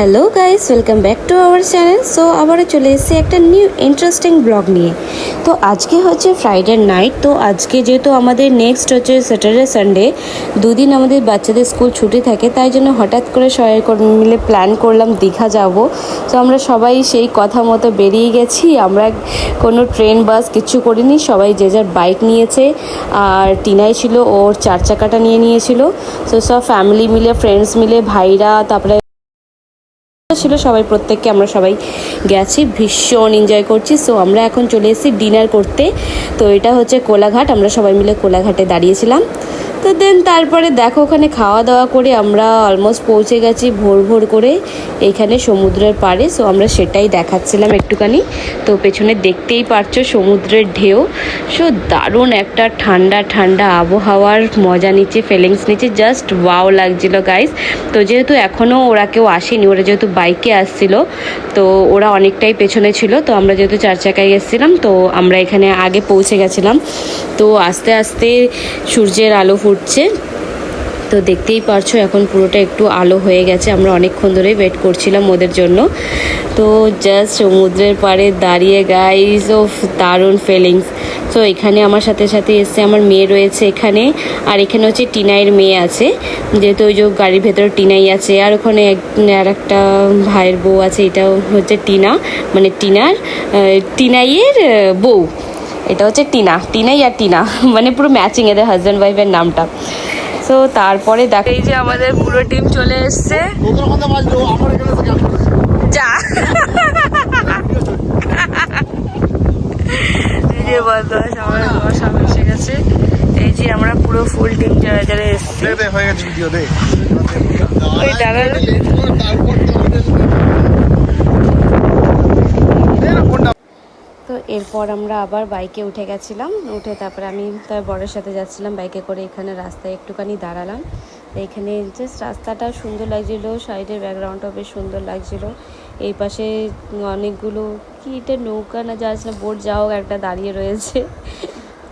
Hello guys welcome back to our channel so আবারও চলে এসেছি একটা নিউ ইন্টারেস্টিং ব্লগ নিয়ে। তো আজকে হচ্ছে ফ্রাইডে নাইট তো আজকে যেহেতু আমাদের নেক্সট হচ্ছে স্যাটারডে সানডে দুদিন আমাদের বাচ্চাদের স্কুল ছুটি থাকে, তাই জন্য হঠাৎ করে সবাই মিলে প্ল্যান করলাম দীঘা যাব। তো আমরা সবাই সেই কথা মতো বেরিয়ে গেছি। আমরা কোনো ট্রেন বাস কিছু করিনি। সবাই যে যার বাইক নিয়েছে। আর টিনাই ছিল, ওর চার চাকাটা নিয়ে নিয়েছিল। তো সব ফ্যামিলি মিলে ফ্রেন্ডস মিলে, ভাইরা, তারপরে ছিল, সবাই প্রত্যেককে আমরা সবাই গেছি, ভীষণ এনজয় করছি। সো আমরা এখন চলে এসেছি ডিনার করতে। তো এটা হচ্ছে কোলাঘাট, আমরা সবাই মিলে কোলাঘাটে দাঁড়িয়েছিলাম। তো দেন তারপরে দেখো, ওখানে খাওয়া দাওয়া করে আমরা অলমোস্ট পৌঁছে গেছি ভোর ভোর করে এখানে সমুদ্রের পাড়ে। সো আমরা সেটাই দেখাচ্ছিলাম একটুখানি। তো পেছনে দেখতেই পারছ সমুদ্রের ঢেউ। সো দারুণ একটা ঠান্ডা ঠান্ডা আবহাওয়ার মজা নিচ্ছে ফিলিংস নিচ্ছে। জাস্ট ওয়াও লাগছিল গাইস তো যেহেতু এখনও ওরা কেউ আসেনি, ওরা যেহেতু বাইকে আসছিল, তো ওরা অনেকটাই পেছনে ছিল। তো আমরা যেহেতু চার চাকায় এসেছিলাম, তো আমরা এখানে আগে পৌঁছে গেছিলাম। তো আস্তে আস্তে সূর্যের আলো ফুটছে তো দেখতেই পারছ, এখন পুরোটা একটু আলো হয়ে গেছে। আমরা অনেকক্ষণ ধরেই ওয়েট করছিলাম ওদের জন্য। তো জাস্ট সমুদ্রের পাড়ে দাঁড়িয়ে গাইজ ও দারুণ ফিলিংস তো এখানে আমার সাথে সাথে এসে আমার মেয়ে রয়েছে এখানে। আর এখানে হচ্ছে টিনাইয়ের মেয়ে আছে। যেহেতু ওই যে গাড়ির ভেতরে টিনাই আছে। আর ওখানে আর একটা ভাইয়ের বউ আছে, এটাও হচ্ছে টিনা। মানে টিনার টিনাইয়ের বউ। এটা হচ্ছে টিনা টিনাই আর টিনা মানে পুরো ম্যাচিং এদের হাজব্যান্ড ওয়াইফের নামটা। তো তারপরে দেখ এই যে আমাদের পুরো টিম চলে এসছে। তোদের কথা বাজলো আমার এখানে থেকে আসলো। যা। এই যে বদমাস আমার আমার সামনে এসে গেছে। এই যে আমরা পুরো ফুল টিম যারা যারা এসছি। দে, দে, হয়ে গেছে ভিডিও দে। ওই। তারপর তোদের- দে না ফোনটা। তো এরপর আমরা আবার বাইকে উঠে গেছিলাম। উঠে তারপরে আমি তার বরের সাথে যাচ্ছিলাম বাইকে করে। এখানে রাস্তায় একটুখানি দাঁড়ালাম। এখানে জাস্ট রাস্তাটা সুন্দর লাগছিল সাইডের ব্যাকগ্রাউন্ডটাও বেশ সুন্দর লাগছিল। এই পাশে অনেকগুলো কি এটা নৌকা না যাচ্ছে না বোট যাও একটা দাঁড়িয়ে রয়েছে।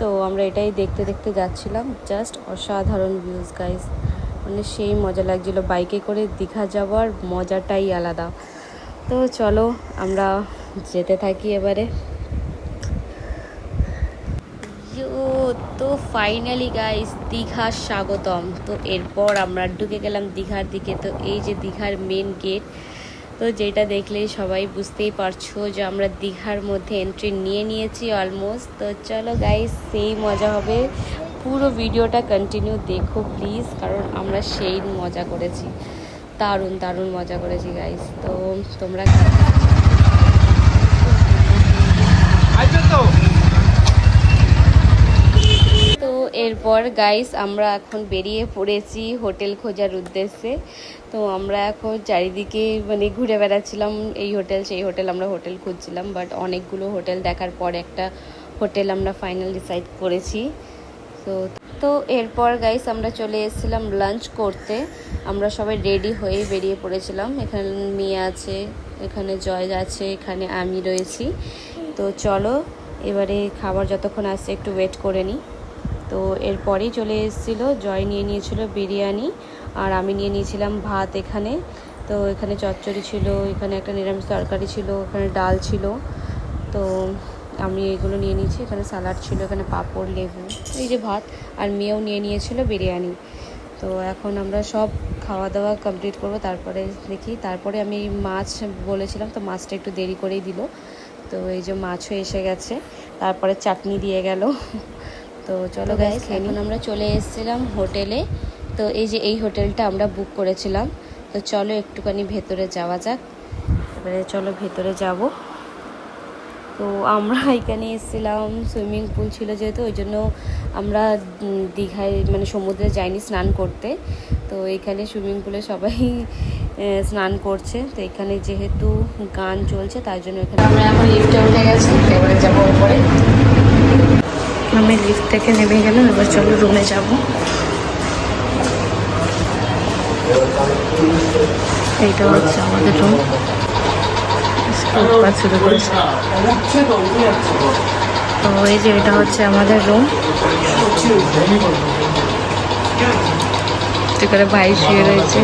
তো আমরা এটাই দেখতে দেখতে যাচ্ছিলাম। জাস্ট অসাধারণ ভিউজ গাইস মানে সেই মজা লাগছিল। বাইকে করে দীঘা যাওয়ার মজাটাই আলাদা। তো চলো আমরা যেতে থাকি এবারে। তো ফাইনালি গাইস দীঘার স্বাগতম। তো এরপর আমরা ঢুকে গেলাম দীঘার দিকে। তো এই যে দীঘার মেন গেট তো যেটা দেখলে সবাই বুঝতেই পারছ যে আমরা দীঘার মধ্যে এন্ট্রি নিয়ে নিয়েছি অলমোস্ট তো চলো গাইস সেই মজা হবে। পুরো ভিডিওটা কন্টিনিউ দেখো প্লিজ কারণ আমরা সেই মজা করেছি। দারুণ দারুণ মজা করেছি গাইস তো তোমরা তো? এরপর গাইস আমরা এখন বেরিয়ে পড়েছি হোটেল খোঁজার উদ্দেশ্যে। তো আমরা এখন চারিদিকে মানে ঘুরে বেড়াচ্ছিলাম এই হোটেল, সেই হোটেল আমরা হোটেল খুঁজছিলাম বাট অনেকগুলো হোটেল দেখার পর একটা হোটেল আমরা ফাইনাল ডিসাইড করেছি। তো তো এরপর গাইস আমরা চলে এসেছিলাম লাঞ্চ করতে। আমরা সবাই রেডি হয়ে বেরিয়ে পড়েছিলাম। এখানে মেয়ে আছে, এখানে জয় আছে, এখানে আমি রয়েছি। তো চলো, এবারে খাবার যতক্ষণ আসছে একটু ওয়েট করে নিই তো এরপরেই চলে এসেছিল, জয় নিয়ে নিয়েছিল বিরিয়ানি আর আমি নিয়ে নিয়েছিলাম ভাত এখানে। তো এখানে চচ্চড়ি ছিল, এখানে একটা নিরামিষ তরকারি ছিল এখানে ডাল ছিল। তো আমি এগুলো নিয়ে নিয়েছি, এখানে স্যালাড ছিল, এখানে পাঁপড়, লেবু, এই যে ভাত আর মেয়েও নিয়ে নিয়েছিল বিরিয়ানি। তো এখন আমরা সব খাওয়া দাওয়া কমপ্লিট করব, তারপরে দেখি, তারপরে আমি মাছ বলেছিলাম তো মাছটা একটু দেরি করেই দিল। তো এই যে মাছও এসে গেছে, তারপরে চাটনি দিয়ে গেল। তো চলো গাইস এখন আমরা চলে এসেছিলাম হোটেলে। তো এই যে এই হোটেলটা আমরা বুক করেছিলাম। তো চলো একটুখানি ভেতরে যাওয়া যাক। এবারে চলো ভেতরে যাব। তো আমরা এখানে এসেছিলাম সুইমিং পুল ছিল যেহেতু ওই জন্য আমরা দীঘায় মানে সমুদ্রে যাইনি স্নান করতে। তো এখানে সুইমিং পুলে সবাই স্নান করছে। তো এখানে যেহেতু গান চলছে তাই জন্য এখানে আমরা এখন লিফটে উঠে গেছি এবারে যাব উপরে। আমি লিফট থেকে নেমে গেলাম, এবার চলো রুমে যাব। এইটা হচ্ছে আমাদের রুম তো এই যে এটা হচ্ছে আমাদের রুম এখানে ভাই শুয়ে রয়েছে।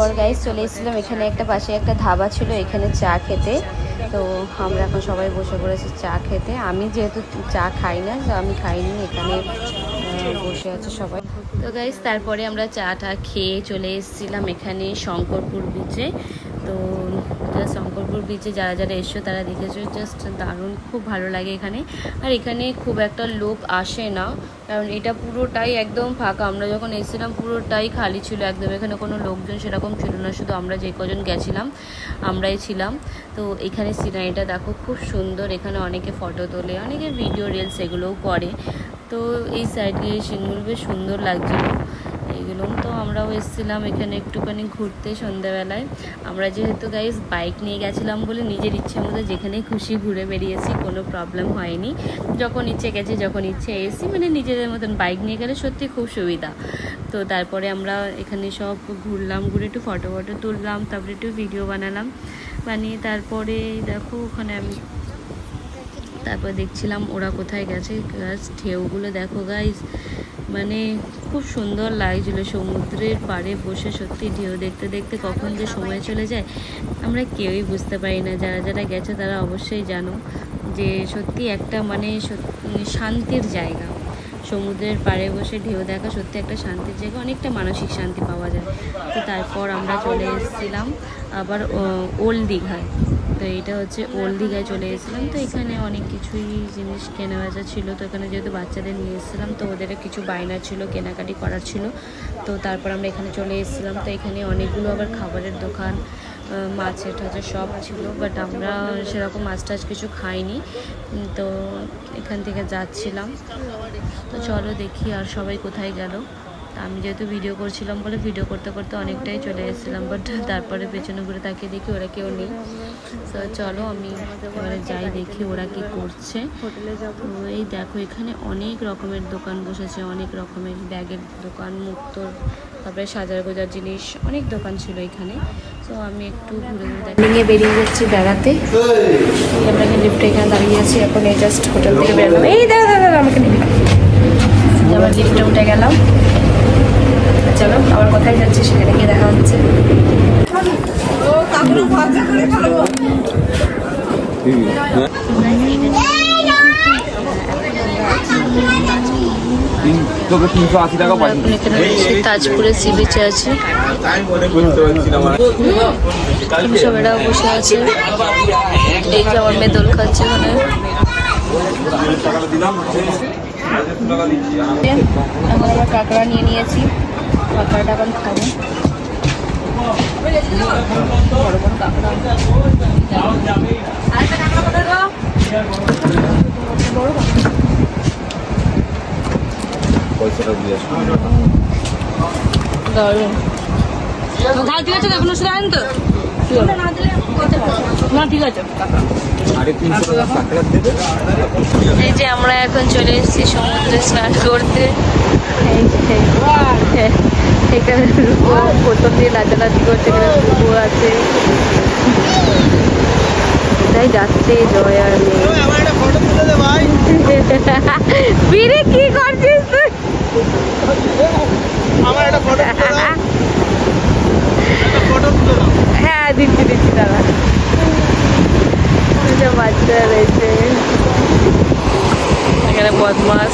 তারপর গাইজ চলে এসেছিলাম। এখানে একটা পাশে একটা ধাবা ছিল, এখানে চা খেতে। তো আমরা এখন সবাই বসে পড়েছি চা খেতে। আমি যেহেতু চা খাই না, তো আমি খাইনি, এখানে বসে আছে সবাই। তো গাইজ তারপরে আমরা চাটা খেয়ে চলে এসেছিলাম এখানে শঙ্করপুর বিচে তো just শঙ্করপুর বিচে যারা যারা এসছো তারা দেখেছ জাস্ট দারুণ, খুব ভালো লাগে এখানে। আর এখানে খুব একটা লোক আসে না, কারণ এটা পুরোটাই একদম ফাঁকা। আমরা যখন এসেছিলাম, পুরোটাই খালি ছিল একদম। এখানে কোনো লোকজন সেরকম ছিল না, শুধু আমরা যে কজন গেছিলাম, আমরাই ছিলাম। তো এখানে সিনারিটা দেখো, খুব সুন্দর। এখানে অনেকে ফটো তোলে, অনেকে ভিডিও রিলস এগুলোও করে। তো এই সাইড সিনগুলো বেশ সুন্দর লাগছিল। এইগুলো তো আমরাও এসেছিলাম এখানে একটুখানি ঘুরতে সন্ধ্যাবেলায়। আমরা যেহেতু গাইজ বাইক নিয়ে গেছিলাম বলে নিজের ইচ্ছে মতো যেখানে খুশি ঘুরে বেরিয়েছি, কোনো প্রবলেম হয়নি। যখন ইচ্ছে গেছে, যখন ইচ্ছে এসি মানে নিজেদের মতন বাইক নিয়ে গেলে সত্যি খুব সুবিধা। তো তারপরে আমরা এখানে সব ঘুরলাম, ঘুরে একটু ফটো ফটো তুললাম, তারপরে একটু ভিডিও বানালাম। বানিয়ে তারপরে দেখো ওখানে আমি তারপর দেখছিলাম ওরা কোথায় গেছে। গাছ ঢেউগুলো দেখো গাইজ মানে খুব সুন্দর লাগছিল। সমুদ্রের পাড়ে বসে সত্যি ঢেউ দেখতে দেখতে কখন যে সময় চলে যায়, আমরা কেউই বুঝতে পারি না। যারা যারা গেছে তারা অবশ্যই জানো যে সত্যি একটা মানে শান্তির জায়গা। সমুদ্রের পাড়ে বসে ঢেউ দেখা সত্যি একটা শান্তির জায়গা, অনেকটা মানসিক শান্তি পাওয়া যায়। তো তারপর আমরা চলে এসেছিলাম আবার ওল্ড দীঘায়। তো এটা হচ্ছে ওল্ড দীঘায় চলে এসেছিলাম। তো এখানে অনেক কিছুই জিনিস কেনা বেচা ছিল। তো এখানে যেহেতু বাচ্চাদের নিয়ে এসেছিলাম, তো ওদের কিছু বায়না ছিল, কেনাকাটি করার ছিল। তো তারপর আমরা এখানে চলে এসেছিলাম। তো এখানে অনেকগুলো আবার খাবারের দোকান মাছের টাছের সব ছিল বাট আমরা সেরকম মাছ টাছ কিছু খাইনি। তো এখান থেকে যাচ্ছিলাম। তো চলো দেখি আর সবাই কোথায় গেল। আমি যেহেতু ভিডিও করছিলাম বলে ভিডিও করতে করতে অনেকটাই চলে এসেছিলাম বাট তারপরে পেছনে ঘুরে তাকিয়ে দেখি ওরা কেউ নেই। তো চলো আমি এবারে যাই, দেখি ওরা কি করছে। তো এই দেখো, এখানে অনেক রকমের দোকান বসেছে, অনেক রকমের ব্যাগের দোকান, মুক্তোর, তারপরে সাজার গোজার জিনিস, অনেক দোকান ছিল এখানে। তো আমি একটু ঘুরে ঘুরে নিয়ে বেরিয়ে যাচ্ছি বেড়াতে। আমরা এখানে লিফটে এখানে দাঁড়িয়ে আছি এখন এই জাস্ট হোটেল থেকে বেরোলাম এই দাদা দাদা আমাকে আবার লিফটে উঠে গেলাম। চলো আবার কোথায় যাচ্ছি সেখানে গিয়ে দেখা হচ্ছে। তিন- তোকে তিনশো আশি টাকা এখানে তাজপুরের সি বিচে আছি। সব বসে আছে। এই যে আমার মেয়ে দোল খাচ্ছে ওখানে। আমরা আবার কাঁকড়া নিয়ে নিয়েছি। কাঁকড়াটা এখন খাব। বড় বড় কাঁকড়া বড় কাঁকড়া পয়সাটা দিয়ে আসব। ঠিক আছে তো? এই যে আমরা এখন চলে এসেছি সমুদ্রে স্নান করতে। এখানে প্রথম দিয়ে নাচানাচি করছে এখানে রূপো আছে। তাই যাচ্ছে জয়? আর মেয়ে কি করছিস তুই? আমার হ্যাঁ দিচ্ছি দিচ্ছি দাদা। এই বাচ্চা রয়েছে। এখানে বদমাস।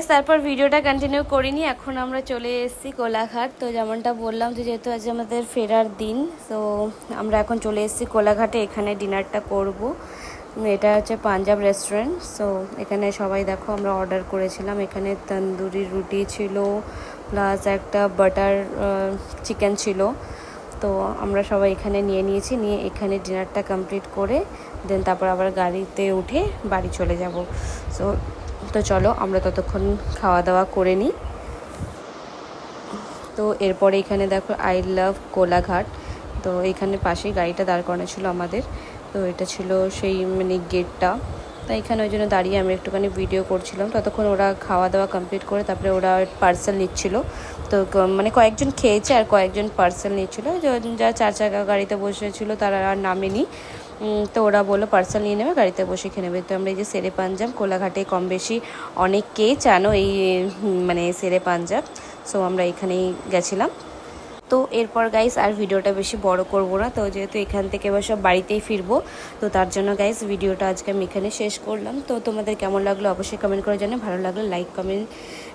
গাইস তারপর ভিডিওটা কন্টিনিউ করিনি, এখন আমরা চলে এসেছি কোলাঘাট। তো যেমনটা বললাম যে যেহেতু আজ আমাদের ফেরার দিন তো আমরা এখন চলে এসেছি কোলাঘাটে, এখানে ডিনারটা করব। এটা হচ্ছে পাঞ্জাব রেস্টুরেন্ট সো এখানে সবাই দেখো আমরা অর্ডার করেছিলাম। এখানে তন্দুরি রুটি ছিল প্লাস একটা বাটার চিকেন ছিল। তো আমরা সবাই এখানে নিয়ে নিয়েছি, নিয়ে এখানে ডিনারটা কমপ্লিট করে দেন তারপর আবার গাড়িতে উঠে বাড়ি চলে যাব। সো তো চলো, আমরা ততক্ষণ খাওয়া দাওয়া করে নিই। তো এরপরে এখানে দেখো আই লাভ কোলাঘাট। তো এখানে পাশেই গাড়িটা দাঁড় করানো ছিল আমাদের। তো এটা ছিল সেই মানে গেটটা তো এখানে ওই জন্য দাঁড়িয়ে আমি একটুখানি ভিডিও করছিলাম। ততক্ষণ ওরা খাওয়া দাওয়া কমপ্লিট করে তারপরে ওরা পার্সেল নিচ্ছিল। তো মানে কয়েকজন খেয়েছে আর কয়েকজন পার্সেল নিচ্ছিল যে- যারা চার চাকা গাড়িতে বসেছিল তারা আর নামেনি। তো ওরা বলল পার্সেল নিয়ে নেবে, গাড়িতে বসে খেয়ে নেবে। তো আমরা এই যে সেরে পাঞ্জাব, কোলাঘাটে কম বেশি অনেককেই জানো এই মানে সেরে পাঞ্জাব। সো আমরা এখানেই গেছিলাম। তো এরপর গাইস আর ভিডিওটা বেশি বড় করব না। তো যেহেতু এখান থেকে এবার সব বাড়িতেই ফিরবো, তো তার জন্য গাইস ভিডিওটা আজকে আমি এখানে শেষ করলাম। তো তোমাদের কেমন লাগল অবশ্যই কমেন্ট করে জানে ভালো লাগল like comment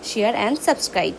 share and subscribe